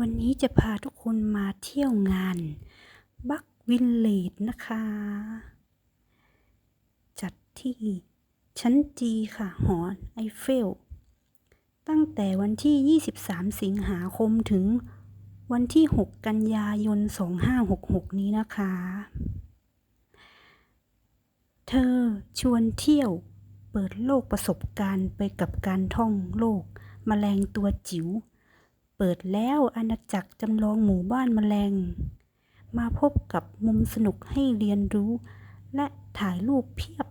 วันนี้จะพาทุกคนมาเที่ยวงานบักวินเลดนะคะ จัดที่ชั้นจีค่ะ หอไอเฟล ตั้งแต่วันที่ 23 สิงหาคมถึงวันที่ 6 กันยายน 2566 นี้นะคะ เธอชวนเที่ยวเปิดโลกประสบการณ์ไปกับการท่องโลกมแมลงตัวจิ๋ว เปิดแล้วอาณาจักรจำลองหมู่บ้านแมลง มาพบกับมุมสนุกให้เรียนรู้ และถ่ายรูปเพียบ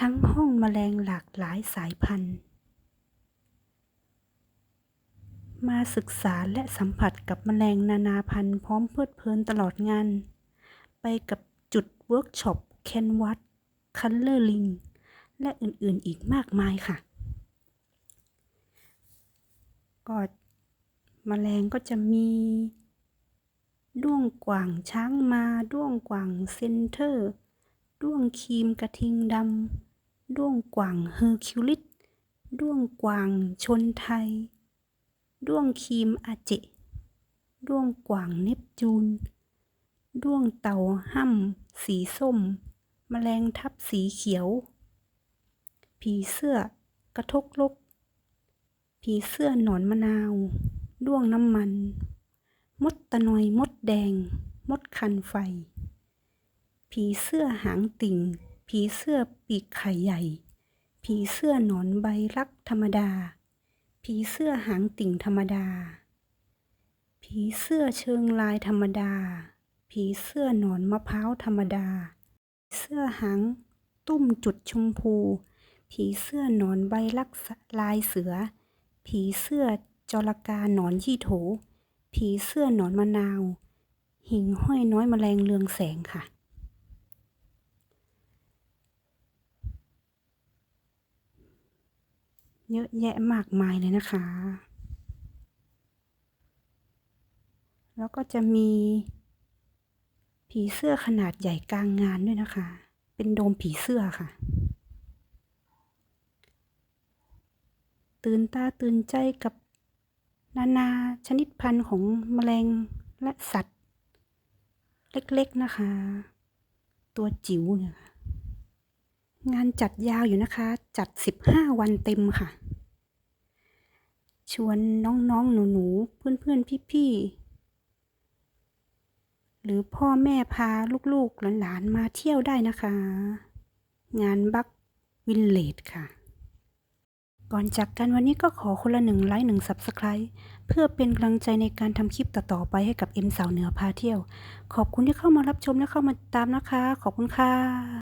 ทั้งห้องแมลงหลากหลายสายพันธุ์ มาศึกษาและสัมผัสกับแมลงนานาพันธุ์พร้อมเพลิดเพลินตลอดงาน ไปกับจุดเวิร์กช็อปแคนวัดคัลเลอร์ลิงและอื่นๆอีกมากมายค่ะ ก็ มแมลงก็จะมี ด้วงกว่างช้างมา ด้วงกว่างเซนเตอร์ ด้วงครีมกระทิงดำ ด้วงกว่างเฮอร์คิวลิส ด้วงกว่างชนไทย ด้วงครีมอาเจ ด้วงกว่างเนปจูน ด้วงเต่าห้ำสีส้ม แมลงทับสีเขียว ผีเสื้อกระทกลกผีเสื้อหนอนมะนาว ด้วงน้ำมัน มดตะนอยมดแดง มดคันไฟ ผีเสื้อหางติ่ง ผีเสื้อปีกไข่ใหญ่ ผีเสื้อหนอนใบรักธรรมดา ผีเสื้อหางติ่งธรรมดา ผีเสื้อเชิงลายธรรมดา ผีเสื้อหนอนมะพร้าวธรรมดา เสื้อหางตุ้มจุดชมพู ผีเสื้อหนอนใบลักลายเสือ ผีเสื้อ จระกาหนอนยี่โถ ผีเสื้อหนอนมะนาว หิ่งห้อยน้อยแมลงเรืองแสงค่ะ เยอะแยะมากมายเลยนะคะ แล้วก็จะมี ผีเสื้อขนาดใหญ่กลางงานด้วยนะคะ เป็นโดมผีเสื้อค่ะตื่นตาตื่นใจกับ นานาชนิดพันธุ์ของแมลงและสัตว์ เล็กๆนะคะ ตัวจิ๋วเนี่ยงานจัดยาวอยู่นะคะ จัด 15 วันเต็มค่ะ ชวนน้องๆ หนูๆ เพื่อนๆ พี่ๆ หรือพ่อแม่พาลูกๆ หลานๆ มาเที่ยวได้นะคะ งานบักวินเลดค่ะ ก่อนจากกันวันนี้ก็ขอคนละหนึ่งไลค์หนึ่งสับสไครต์เพื่อเป็นกำลังใจในการทำคลิปต่อๆไปให้กับเอ็มสาวเหนือพาเที่ยว ขอบคุณที่เข้ามารับชมและเข้ามาตามนะคะ ขอบคุณค่ะ